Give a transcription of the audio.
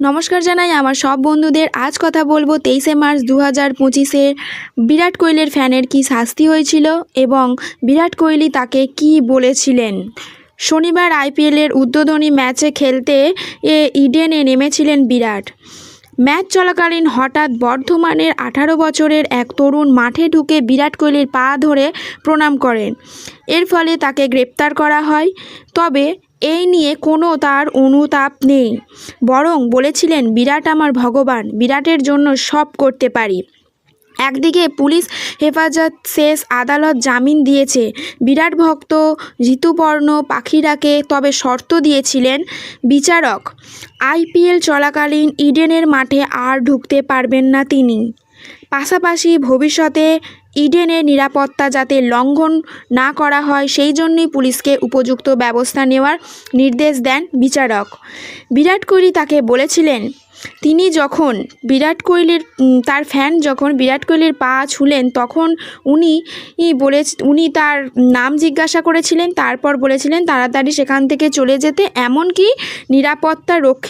নমস্কার জানাই আমার সব বন্ধুদের। আজ কথা বলব তেইশে মার্চ দু হাজার পঁচিশের বিরাট কোহলির ফ্যানের কি শাস্তি হয়েছিল এবং বিরাট কোহলি তাকে কি বলেছিলেন? শনিবার আইপিএলের উদ্বোধনী ম্যাচে খেলতে এ ইডেনে নেমেছিলেন বিরাট। ম্যাচ চলাকালীন হঠাৎ বর্ধমানের আঠারো বছরের এক তরুণ মাঠে ঢুকে বিরাট কোহলির পা ধরে প্রণাম করেন। এর ফলে তাকে গ্রেপ্তার করা হয়। তবে এই নিয়ে কোনো তার অনুতাপ নেই। বরং বলেছিলেন, বিরাট আমার ভগবান, বিরাটের জন্য সব করতে পারি। একদিকে পুলিশ হেফাজত শেষ আদালত জামিন দিয়েছে। বিরাট ভক্ত ঋতুপর্ণ পাখিরাকে তবে শর্ত দিয়েছিলেন বিচারক। আইপিএল চলাকালীন ইডেনের মাঠে আর ঢুকতে পারবেন না তিনি। পাশাপাশি ভবিষ্যতে ইডেনের নিরাপত্তা যাতে লঙ্ঘন না করা হয়, সেই জন্যই পুলিশকে উপযুক্ত ব্যবস্থা নেওয়ার নির্দেশ দেন বিচারক। বিরাট কোহলি তাকে বলেছিলেন, তিনি যখন বিরাট কোহলির তার ফ্যান যখন বিরাট কোহলির পা ছুলেন, তখন উনি বলে উনি তার নাম জিজ্ঞাসা করেছিলেন, তারপর বলেছিলেন, তাড়াতাড়ি সেখান থেকে চলে যেতে, এমনকি নিরাপত্তা রক্ষী